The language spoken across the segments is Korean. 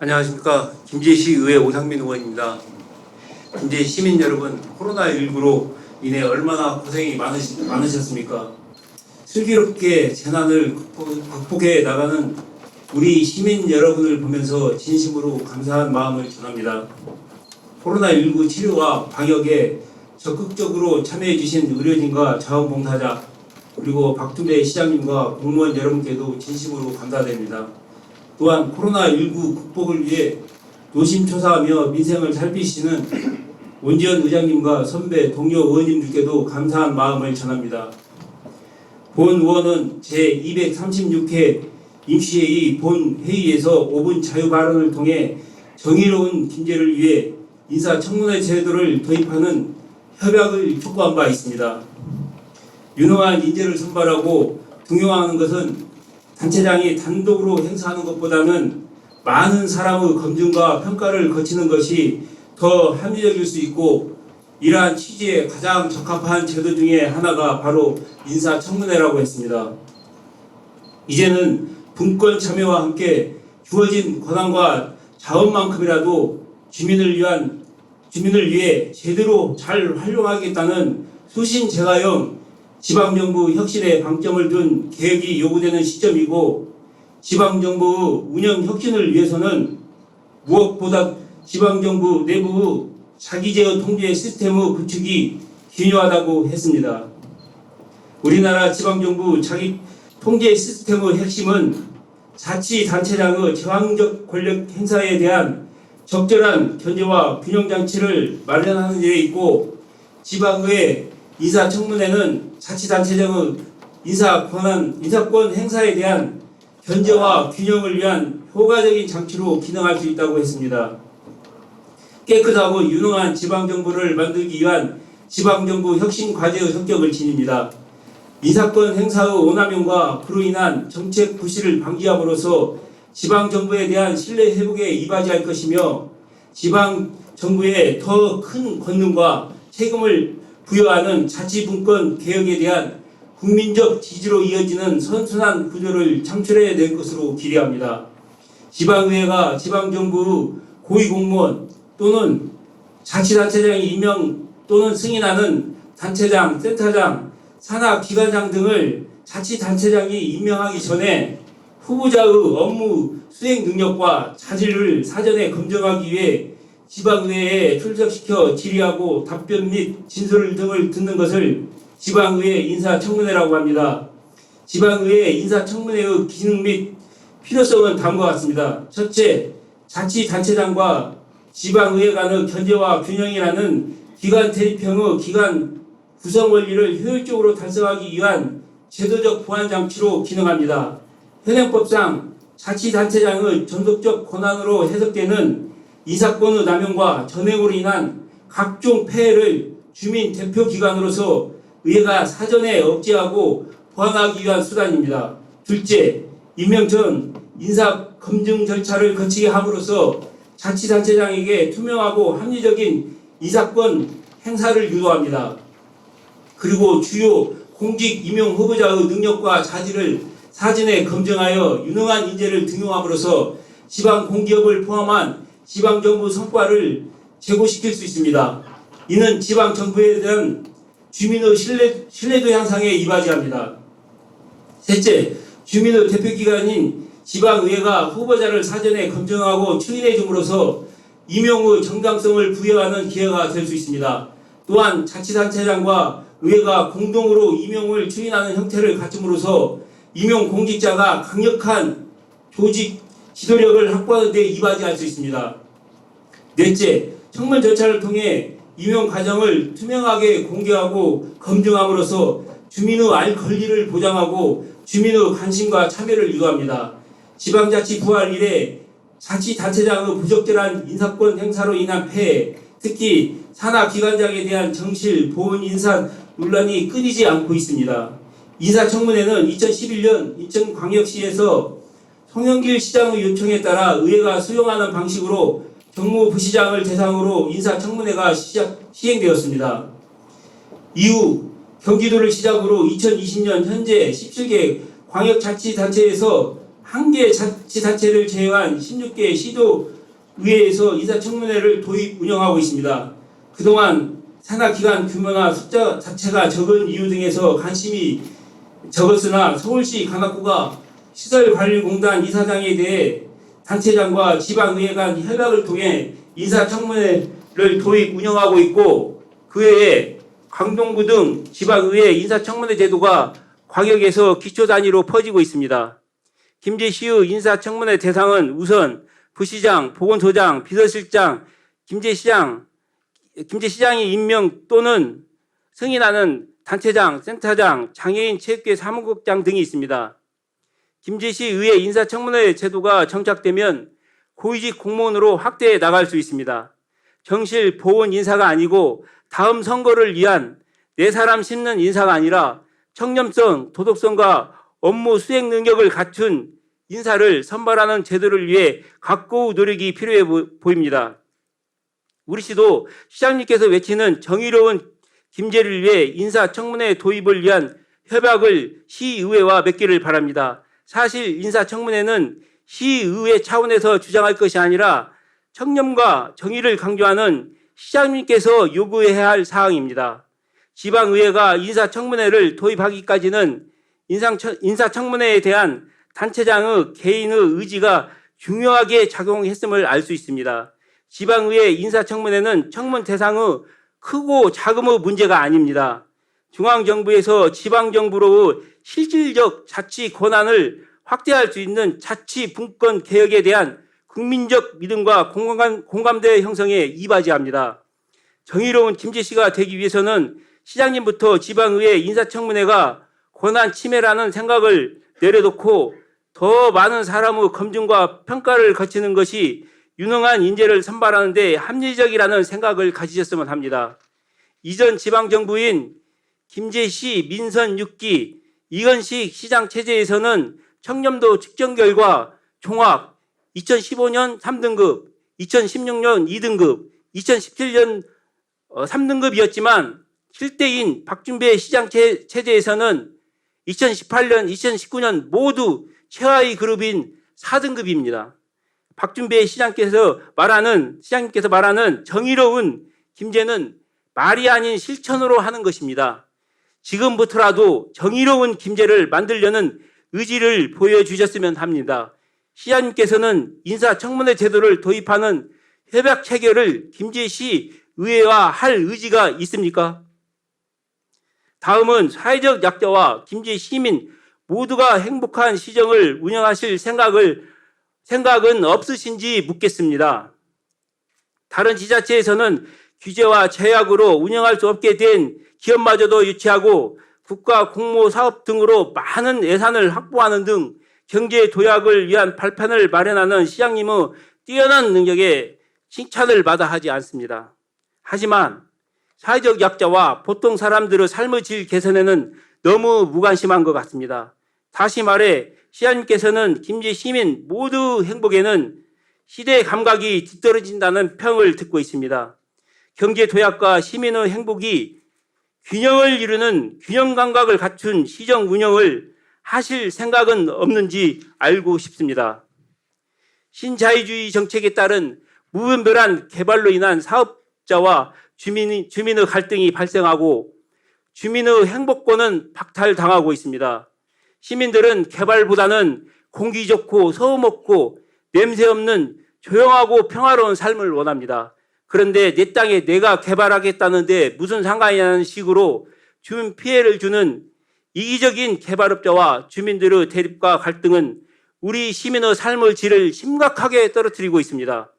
안녕하십니까 김제시 의회 오상민 의원입니다. 김제 시민 여러분 코로나19로 인해 얼마나 고생이 많으시, 많으셨습니까? 슬기롭게 재난을 극복- 극복해 나가는 우리 시민 여러분을 보면서 진심으로 감사한 마음을 전합니다. 코로나19 치료와 방역에 적극적으로 참여해 주신 의료진과 자원봉사자 그리고 박두배 시장님과 공무원 여러분께도 진심으로 감사드립니다. 또한 코로나19 극복을 위해 노심초사하며 민생을 살피시는 원지현 의장님과 선배 동료 의원님들께도 감사한 마음을 전합니다. 본 의원은 제236회 임시회의 본 회의에서 5분 자유 발언을 통해 정의로운 김제를 위해 인사청문회 제도를 도입하는 협약을 촉구한 바 있습니다. 유능한 인재를 선발하고 등용하는 것은 단체장이 단독으로 행사하는 것보다는 많은 사람의 검증과 평가를 거치는 것이 더 합리적일 수 있고 이러한 취지에 가장 적합한 제도 중에 하나가 바로 인사청문회라고 했습니다. 이제는 분권 참여와 함께 주어진 권한과 자원만큼이라도 주민을 위한 주민을 위해 제대로 잘 활용하겠다는 수신제가형 지방정부 혁신에 방점을 둔 계획이 요구되는 시점이고 지방정부 운영 혁신을 위해서는 무엇보다 지방정부 내부 자기제어 통제 시스템의 구축이 중요하다고 했습니다. 우리나라 지방정부 자기 통제 시스템의 핵심은 자치단체장의 제왕적 권력 행사에 대한 적절한 견제와 균형 장치를 마련하는 데 있고 지방의 인사청문회는 자치단체장의 인사 권한, 인사권 행사에 대한 견제와 균형을 위한 효과적인 장치로 기능할 수 있다고 했습니다. 깨끗하고 유능한 지방정부를 만들기 위한 지방정부 혁신 과제의 성격을 지닙니다. 인사권 행사의 오남용과 그로 인한 정책 부실을 방지함으로써 지방정부에 대한 신뢰 회복에 이바지할 것이며 지방정부에 더큰 권능과 책임을 부여하는 자치분권 개혁에 대한 국민적 지지로 이어지는 선순환 구조를 창출해야 될 것으로 기대합니다. 지방의회가 지방정부 고위공무원 또는 자치단체장이 임명 또는 승인하는 단체장, 센터장, 산하기관장 등을 자치단체장이 임명하기 전에 후보자의 업무 수행 능력과 자질을 사전에 검증하기 위해 지방의회에 출석시켜 질의하고 답변 및 진술 등을 듣는 것을 지방의회 인사청문회라고 합니다. 지방의회 인사청문회의 기능 및 필요성은 다음과 같습니다. 첫째, 자치단체장과 지방의회 간의 견제와 균형이라는 기관 대립형의 기관 구성 원리를 효율적으로 달성하기 위한 제도적 보완 장치로 기능합니다. 현행법상 자치단체장의 전속적 권한으로 해석되는 이사권의 남용과 전행으로 인한 각종 폐해를 주민 대표 기관으로서 의회가 사전에 억제하고 보완하기 위한 수단입니다. 둘째, 임명 전 인사 검증 절차를 거치게 함으로써 자치단체장에게 투명하고 합리적인 이사권 행사를 유도합니다. 그리고 주요 공직 임용 후보자의 능력과 자질을 사전에 검증하여 유능한 인재를 등용함으로써 지방 공기업을 포함한 지방 정부 성과를 제고시킬 수 있습니다. 이는 지방 정부에 대한 주민의 신뢰, 신뢰도 향상에 이바지합니다. 셋째, 주민의 대표기관인 지방의회가 후보자를 사전에 검증하고 추인해 줌으로써 임용의 정당성을 부여하는 기회가 될 수 있습니다. 또한 자치단체장과 의회가 공동으로 임용을 추인하는 형태를 갖춤으로써 임용 공직자가 강력한 조직 지도력을 확보하는 데 이바지할 수 있습니다. 넷째, 청문 절차를 통해 임용 과정을 투명하게 공개하고 검증함으로써 주민의 알 권리를 보장하고 주민의 관심과 참여를 유도합니다. 지방자치 부활 이래 자치단체장의 부적절한 인사권 행사로 인한 폐해, 특히 산하기관장에 대한 정실, 보훈 인사 논란이 끊이지 않고 있습니다. 인사청문회는 2011년 인천광역시에서 송영길 시장의 요청에 따라 의회가 수용하는 방식으로 경무부시장을 대상으로 인사청문회가 시작, 시행되었습니다. 이후 경기도를 시작으로 2020년 현재 17개 광역자치단체에서 한 개 자치단체를 제외한 16개 시도 의회에서 인사청문회를 도입 운영하고 있습니다. 그동안 산하 기관 규모나 숫자 자체가 적은 이유 등에서 관심이 적었으나 서울시 관악구가 시설관리공단 이사장에 대해 단체장과 지방의회 간 협약을 통해 인사청문회를 도입 운영하고 있고 그 외에 강동구 등 지방의회 인사청문회 제도가 광역에서 기초 단위로 퍼지고 있습니다. 김제시의 인사청문회 대상은 우선 부시장, 보건소장, 비서실장, 김제시장, 김제시장이 임명 또는 승인하는 단체장, 센터장, 장애인 체육회 사무국장 등이 있습니다. 김제시 의회 인사청문회 제도가 정착되면 고위직 공무원으로 확대해 나갈 수 있습니다. 정실 보훈 인사가 아니고 다음 선거를 위한 네 사람 심는 인사가 아니라 청렴성, 도덕성과 업무 수행 능력을 갖춘 인사를 선발하는 제도를 위해 각고의 노력이 필요해 보- 보입니다. 우리 시도 시장님께서 외치는 정의로운 김제를 위해 인사청문회 도입을 위한 협약을 시의회와 맺기를 바랍니다. 사실 인사청문회는 시의회 차원에서 주장할 것이 아니라 청렴과 정의를 강조하는 시장님께서 요구해야 할 사항입니다. 지방의회가 인사청문회를 도입하기까지는 인사청문회에 대한 단체장의 개인의 의지가 중요하게 작용했음을 알 수 있습니다. 지방의회 인사청문회는 청문 대상의 크고 작음의 문제가 아닙니다. 중앙정부에서 지방정부로 실질적 자치 권한을 확대할 수 있는 자치 분권 개혁에 대한 국민적 믿음과 공감, 공감대 형성에 이바지합니다. 정의로운 김제시가 되기 위해서는 시장님부터 지방의회 인사청문회가 권한 침해라는 생각을 내려놓고 더 많은 사람의 검증과 평가를 거치는 것이 유능한 인재를 선발하는 데 합리적이라는 생각을 가지셨으면 합니다. 이전 지방정부인 김제시 민선 6기 이건식 시장 체제에서는 청렴도 측정 결과 종합 2015년 3등급, 2016년 2등급, 2017년 3등급이었지만 실대인 박준배 시장 체- 체제에서는 2018년, 2019년 모두 최하위 그룹인 4등급입니다. 박준배 시장께서 말하는 시장님께서 말하는 정의로운 김제는 말이 아닌 실천으로 하는 것입니다. 지금부터라도 정의로운 김제를 만들려는 의지를 보여주셨으면 합니다. 시장님께서는 인사청문회 제도를 도입하는 협약 체결을 김제시 의회와 할 의지가 있습니까? 다음은 사회적 약자와 김제 시민 모두가 행복한 시정을 운영하실 생각을 생각은 없으신지 묻겠습니다. 다른 지자체에서는 규제와 제약으로 운영할 수 없게 된 기업마저도 유치하고 국가 공모 사업 등으로 많은 예산을 확보하는 등 경제 도약을 위한 발판을 마련하는 시장님의 뛰어난 능력에 칭찬을 받아 하지 않습니다. 하지만 사회적 약자와 보통 사람들의 삶의 질 개선에는 너무 무관심한 것 같습니다. 다시 말해 시장님께서는 김제 시민 모두 행복에는 시대 감각이 뒤떨어진다는 평을 듣고 있습니다. 경제 도약과 시민의 행복이 균형을 이루는 균형 감각을 갖춘 시정 운영을 하실 생각은 없는지 알고 싶습니다. 신자유주의 정책에 따른 무분별한 개발로 인한 사업자와 주민, 주민의 갈등이 발생하고 주민의 행복권은 박탈당하고 있습니다. 시민들은 개발보다는 공기 좋고 소음 없고 냄새 없는 조용하고 평화로운 삶을 원합니다. 그런데 내 땅에 내가 개발하겠다는데 무슨 상관이냐는 식으로 주민 피해를 주는 이기적인 개발업자와 주민들의 대립과 갈등은 우리 시민의 삶의 질을 심각하게 떨어뜨리고 있습니다.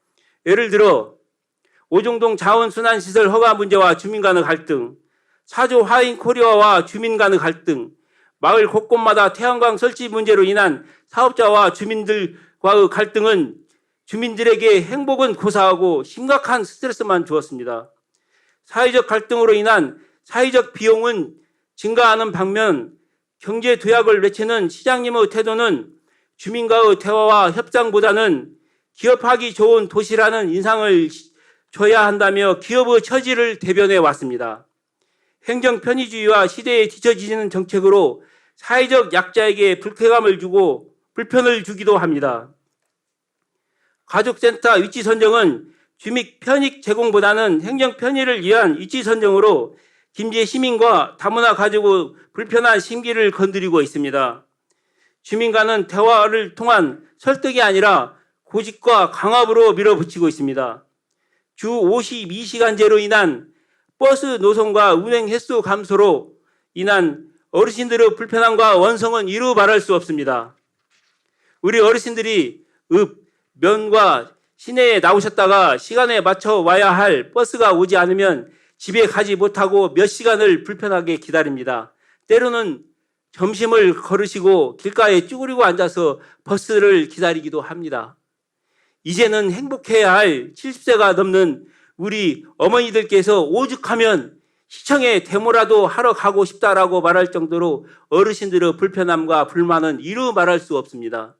예를 들어 오종동 자원순환시설 허가 문제와 주민 간의 갈등, 사조 하인 코리아와 주민 간의 갈등, 마을 곳곳마다 태양광 설치 문제로 인한 사업자와 주민들과의 갈등은 주민들에게 행복은 고사하고 심각한 스트레스만 주었습니다. 사회적 갈등으로 인한 사회적 비용은 증가하는 반면 경제 도약을 외치는 시장님의 태도는 주민과의 대화와 협상보다는 기업하기 좋은 도시라는 인상을 줘야 한다며 기업의 처지를 대변해 왔습니다. 행정 편의주의와 시대에 뒤처지는 정책으로 사회적 약자에게 불쾌감을 주고 불편을 주기도 합니다. 가족센터 위치 선정은 주민 편익 제공보다는 행정 편의를 위한 위치 선정으로 김제 시민과 다문화 가족의 불편한 심기를 건드리고 있습니다. 주민과는 대화를 통한 설득이 아니라 고집과 강압으로 밀어붙이고 있습니다. 주 52시간제로 인한 버스 노선과 운행 횟수 감소로 인한 어르신들의 불편함과 원성은 이루 말할 수 없습니다. 우리 어르신들이 읍, 면과 시내에 나오셨다가 시간에 맞춰 와야 할 버스가 오지 않으면 집에 가지 못하고 몇 시간을 불편하게 기다립니다. 때로는 점심을 걸으시고 길가에 쭈그리고 앉아서 버스를 기다리기도 합니다. 이제는 행복해야 할 70세가 넘는 우리 어머니들께서 오죽하면 시청에 데모라도 하러 가고 싶다라고 말할 정도로 어르신들의 불편함과 불만은 이루 말할 수 없습니다.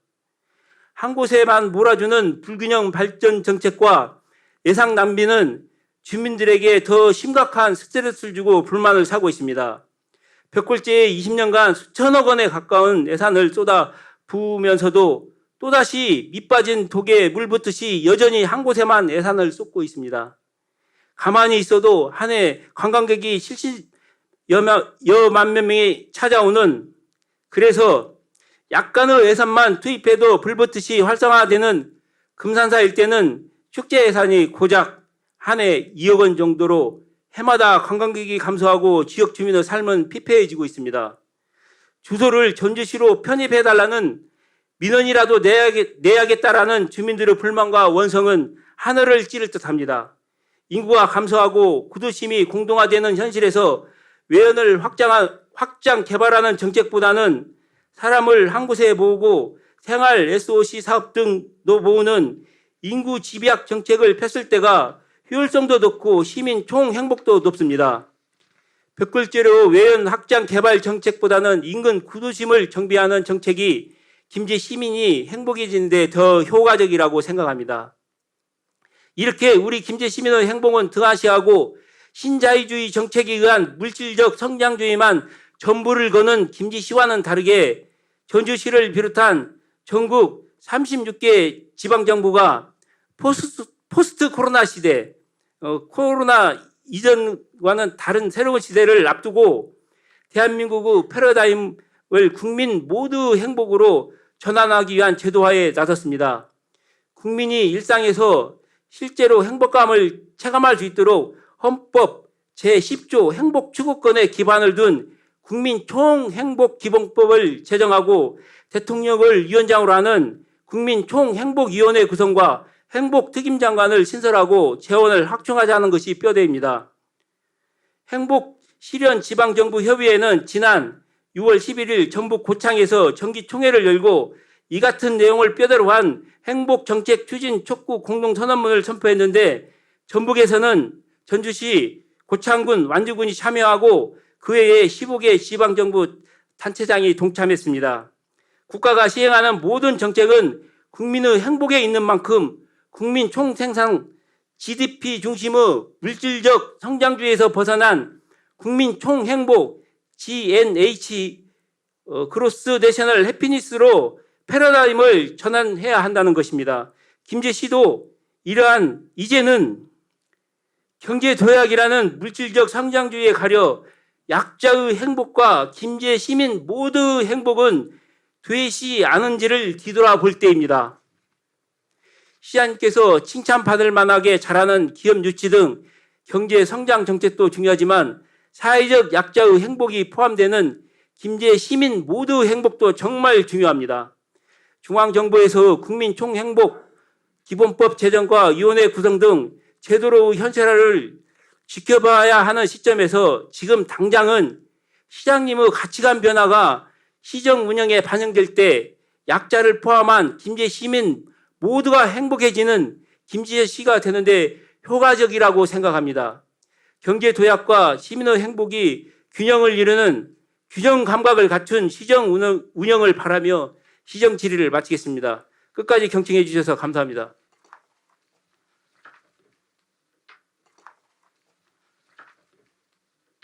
한 곳에만 몰아주는 불균형 발전 정책과 예상 낭비는 주민들에게 더 심각한 스트레스를 주고 불만을 사고 있습니다. 벽골제에 20년간 수천억 원에 가까운 예산을 쏟아 부으면서도 또다시 밑빠진 독에 물 붓듯이 여전히 한 곳에만 예산을 쏟고 있습니다. 가만히 있어도 한 해 관광객이 70여만 명이 찾아오는 그래서 약간의 예산만 투입해도 불붙듯이 활성화되는 금산사 일대는 축제 예산이 고작 한 해 2억 원 정도로 해마다 관광객이 감소하고 지역 주민의 삶은 피폐해지고 있습니다. 주소를 전주시로 편입해달라는 민원이라도 내야겠, 내야겠다라는 주민들의 불만과 원성은 하늘을 찌를 듯 합니다. 인구가 감소하고 구도심이 공동화되는 현실에서 외연을 확장한, 확장 개발하는 정책보다는 사람을 한 곳에 모으고 생활 SOC 사업 등도 모으는 인구 집약 정책을 폈을 때가 효율성도 높고 시민 총 행복도 높습니다. 벽글제로 외연 확장 개발 정책보다는 인근 구도심을 정비하는 정책이 김제 시민이 행복해지는 데 더 효과적이라고 생각합니다. 이렇게 우리 김제 시민의 행복은 등하시하고 신자유주의 정책에 의한 물질적 성장주의만 전부를 거는 김제시와는 다르게 전주시를 비롯한 전국 36개 지방정부가 포스트, 포스트 코로나 시대, 어, 코로나 이전과는 다른 새로운 시대를 앞두고 대한민국의 패러다임을 국민 모두 행복으로 전환하기 위한 제도화에 나섰습니다. 국민이 일상에서 실제로 행복감을 체감할 수 있도록 헌법 제10조 행복추구권에 기반을 둔 국민 총행복기본법을 제정하고 대통령을 위원장으로 하는 국민 총행복위원회 구성과 행복특임장관을 신설하고 재원을 확충하자는 것이 뼈대입니다. 행복 실현 지방정부 협의회는 지난 6월 11일 전북 고창에서 정기총회를 열고 이 같은 내용을 뼈대로 한 행복정책 추진 촉구 공동선언문을 선포했는데 전북에서는 전주시 고창군 완주군이 참여하고 그 외에 15개 지방정부 단체장이 동참했습니다. 국가가 시행하는 모든 정책은 국민의 행복에 있는 만큼 국민 총생산 GDP 중심의 물질적 성장주의에서 벗어난 국민 총행복 GNH 어, 그로스 내셔널 해피니스로 패러다임을 전환해야 한다는 것입니다. 김제시도 이러한 이제는 경제 도약이라는 물질적 성장주의에 가려 약자의 행복과 김제 시민 모두의 행복은 되시 않은지를 뒤돌아볼 때입니다. 시안께서 칭찬받을 만하게 잘하는 기업 유치 등 경제 성장 정책도 중요하지만 사회적 약자의 행복이 포함되는 김제 시민 모두의 행복도 정말 중요합니다. 중앙정부에서 국민 총행복 기본법 제정과 위원회 구성 등 제도로의 현실화를 지켜봐야 하는 시점에서 지금 당장은 시장님의 가치관 변화가 시정 운영에 반영될 때 약자를 포함한 김제 시민 모두가 행복해지는 김제 시가 되는데 효과적이라고 생각합니다. 경제 도약과 시민의 행복이 균형을 이루는 균형 감각을 갖춘 시정 운영, 운영을 바라며 시정 질의를 마치겠습니다. 끝까지 경청해 주셔서 감사합니다.